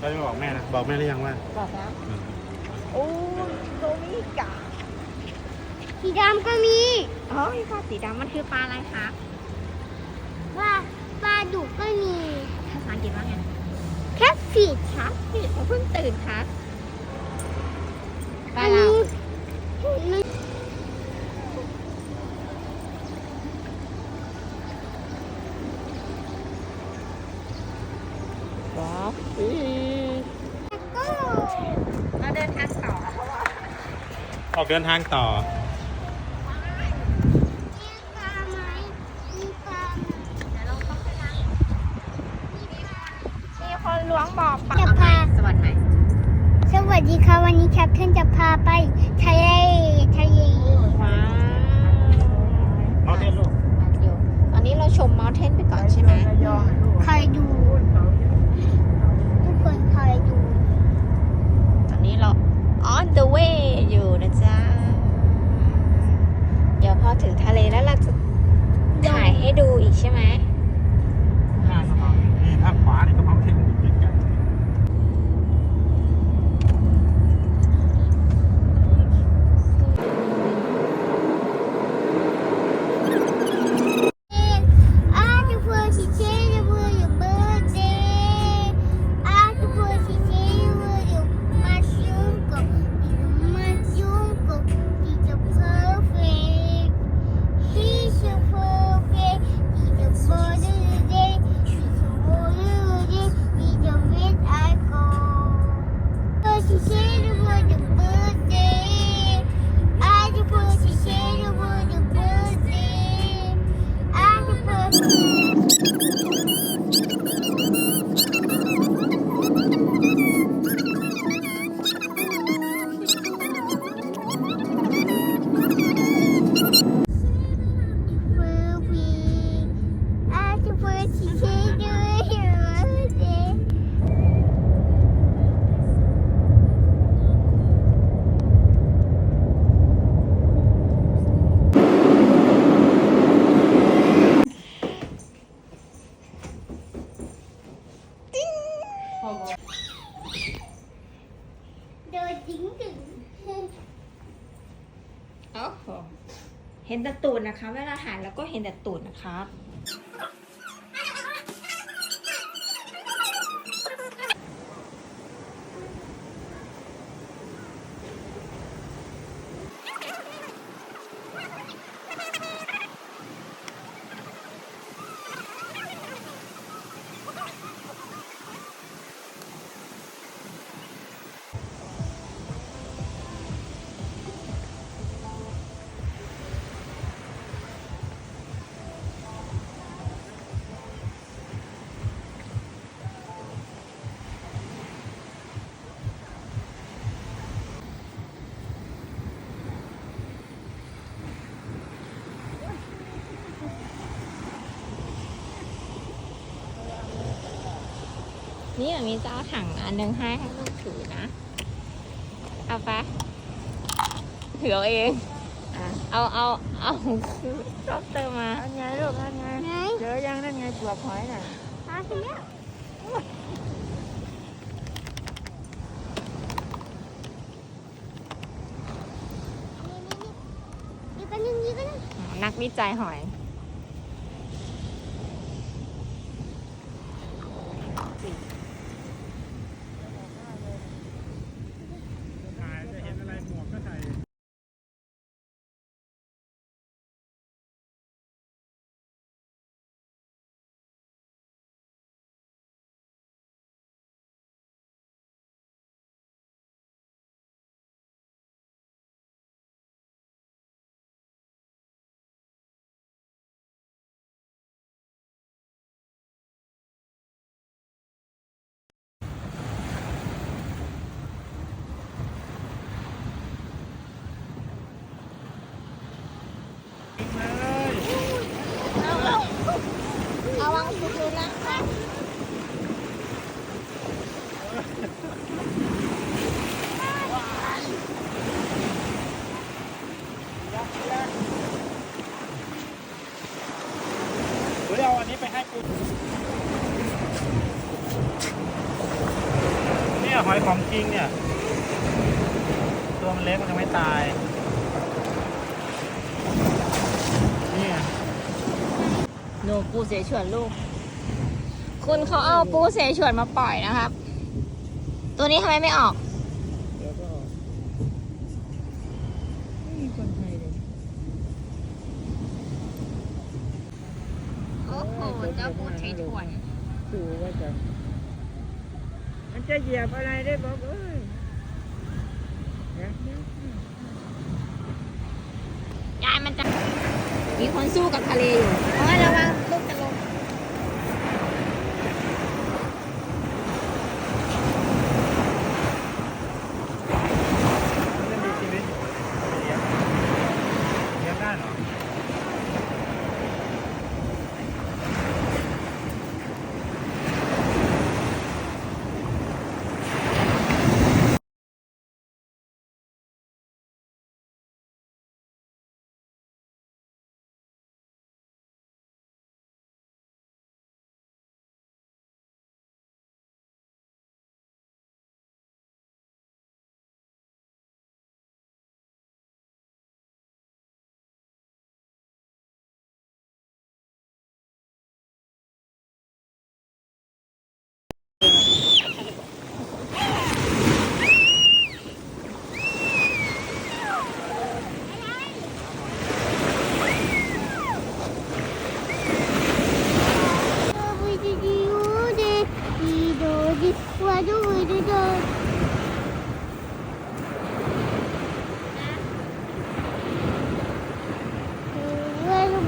ก็จะบอกแม่นะ บอกแม่หรือยังว่า บอกแล้วอืม โอ้ยโดมิกาสีดำก็มีอ๋อมีปลาสีดำมันคือปลาอะไรคะปลาปลาดุกก็มีภาษาอังกฤษว่าไงแคทฟิชครับพี่ผมเพิ่งตื่นครับปลาอันเรา นี้มัน ว้าว ก็ เราเดินทางต่อเพราะว่า ออก เดินทางต่อ แต่ตูดนะคะ เวลาถ่ายแล้วก็เห็นแต่ตูดนะครับ นี่มีเจ้าถังอันหนึงให้ให้ลูกถือนะ เอาไปถือเอาเองเอาเอาเอาชอบเติมมา อันไงลูกอันไงไงเจอยังนั่นไงเปลือกหอยน่ะมาถึงแล้วนี่นี่นี่อีกอันหนึงอีกอันหนึงนักวิจัยหอย ถ่ายจะเห็นอะไรหมวกก็ถ่าย ระวังสุดๆนะคะ เฮ้ยเอาอันนี้ไปให้กูหอยของจริงเนี่ย ตัวมันเล็กมันยังไม่ตายนี่ไงหนูปูเสฉวนลูก คุณเขาเอาปูเสฉวนมาปล่อยนะครับ ตัวนี้ทำไมไม่ออก เดี๋ยวก็ไม่มีคนไทยเลย โอ้โหเจ้าปูเสฉวนดูว่าจะมันจะเหยียบอะไรได้บอกเอ้ยเดี๋ยวเดี๋ยวยายมันจะมีคนสู้กับทะเลอยู่โอ้ยระวังลูกจะลง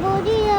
不记。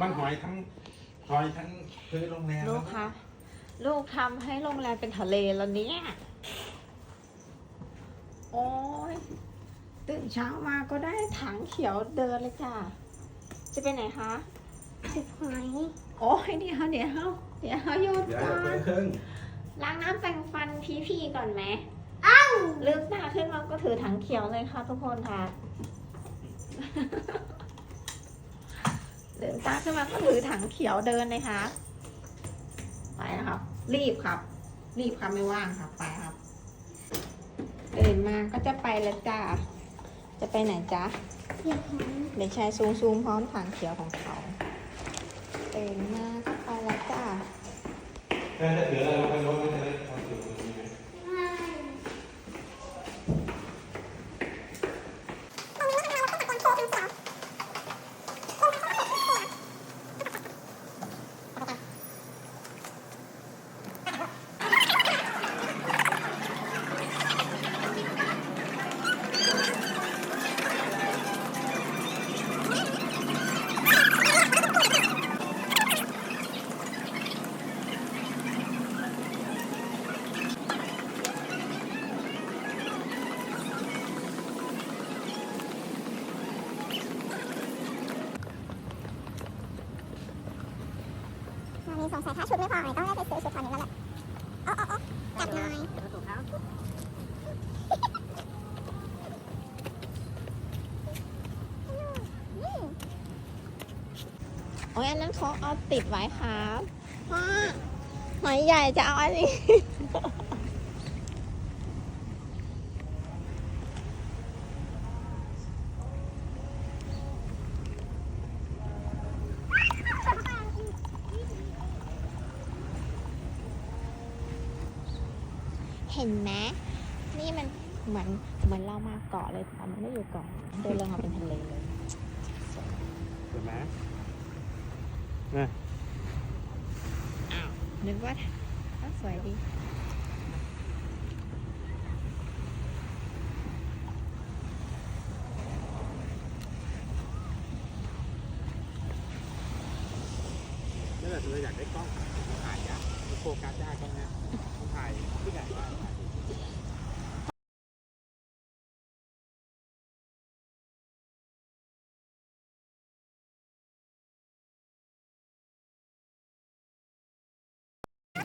มันหอยทั้งหอยทั้งพื้นโรงแรมลูกคะ ลูกทำให้โรงแรมเป็นทะเลแล้วเนี่ย โอ้ยตื่นเช้ามาก็ได้ถังเขียวเดินเลยจ้ะ จะไปไหนคะโอ้ยเดี๋ยวเดี๋ยวเดี๋ยวหยุดเดี๋ยวก่ออย่านเพิ่งล้างน้ำแปรงฟันพี่ๆก่อนไหมอ้าวลืมตาขึ้นมาก็ถือถังเขียวเลยค่ะทุกคนค่ะ ลืมตาขึ้นมาก็ถือถังเขียวเดินเลยค่ะไปนะครับ รีบครับ รีบครับไม่ว่างครับไปครับตื่นมาก็จะไปแล้วจ้าจะไปไหนจ๊ะเด็กชายซูมซูมพร้อมถังเขียวของเขาตื่นมาก็ไปแล้วจ้าเดี๋ยวเดี๋ยวเรไปรถไม่ได้ความสุขตรงนี้ไหม มามีสงสัยถ้าชุดไม่พอไงต้องได้ไปซื้อชุดคราวนี้แล้วแหละอ๋ออ๋ออ๋อจับหน่อยอืม โอ้ยอันนั้นเขาเอาติดไว้ครับพ่อหอยใหญ่จะเอาอันนี้ เห็นไหมนี่มันเหมือนเหมือนเรามาเกาะเลยแต่มันไม่อยู่เกาะเดินลงมาเป็นทะเลเลย เห็นไหม nè. Đừng quá bắt xoài đi. Nếu là tôi đặt cái con, nó hài nhá, nó khô cá cha con nha, nó hài, cứ gài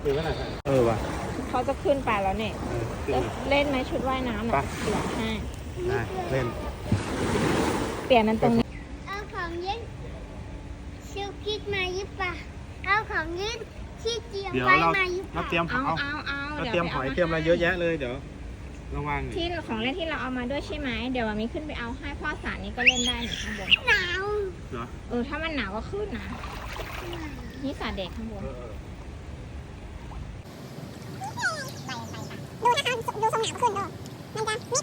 เอาถือไว้หน่อยครับเออว่ะเขาจะขึ้นไปแล้วเนี่ยเออขึ้นจะเล่นไหมชุดว่ายน้ำไปน่ะเดี๋ยวให้ได้เล่น เปลี่ยนมันตรงนี้ เอาของเย็นชิวคิดมายิบปะเอาของเย็นที่เตรียมเดี๋ยวไว้เรามายิบเราปะเตรียมเอาเอาเอาเอาเราดี๋วเตรียมหอยเตรียมอะไรเยอะแยะเลยเดี๋ยวระวังที่ของเล่นที่เราเอามาด้วยใช่ไหมเดี๋ยววันนี้ขึ้นไปเอาให้พ่อสารนี้ก็เล่นได้หนูข้างบนหนาวเหรอเออถ้ามันหนาวก็ขึ้นนะนี่สาเด็กข้างบน เออเออ ดูนะคะดูทรงหนาวขึ้นเออ มั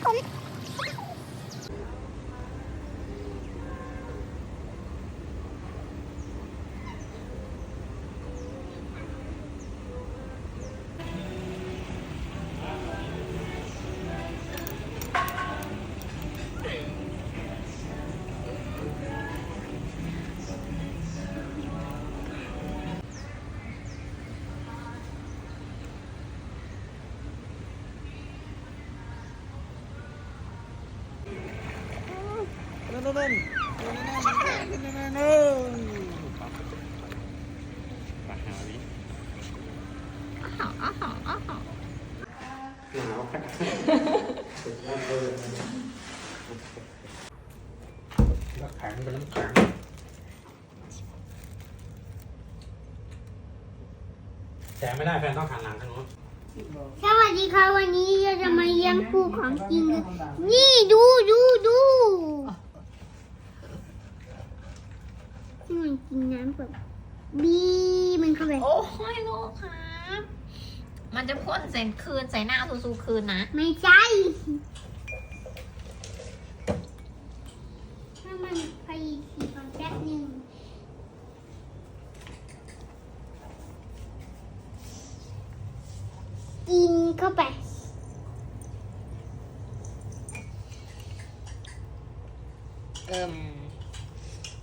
าวแค่แล้วแข็งเป็นน้ำแข็งแข็งไม่ได้แฟนต้องหันหลังทางโน้นสวัสดีค่ะวันนี้เราจะมาเลี้ยงปูของจริง นี่ดูดูดูที่มัน กินน้ำแบบบีมันเข้าไปโอ้ยลูกครับมันจะพ่นใส่คืนใส่หน้าซูซูคืนนะ ไม่ใช่ถ้ามันไปขี่ก่อนแป๊บหนึงกินเข้าไปเอิ่ม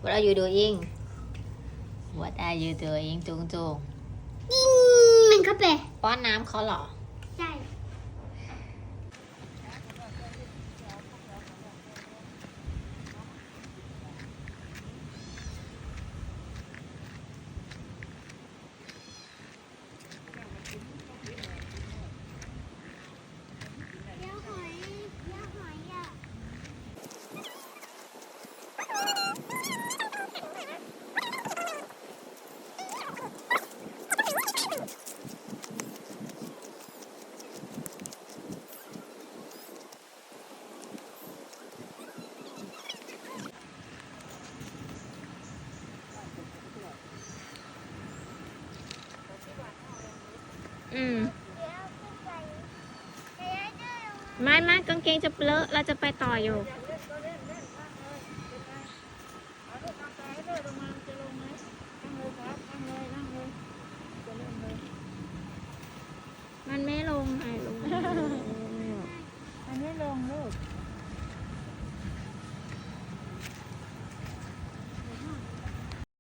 What are you doing What are you doing จุงจุงกินมันเข้าไปป้อนน้ำเขาเหรอ ใช่เดี๋ยวหอยเดี๋ยวหอยอะ อืมเดี๋ยวขึ้นไปเดี๋ยวเดี๋ยวไม่ไม่กางเกงจะเปเลอะเราจะไปต่ออยู่เดี๋ยว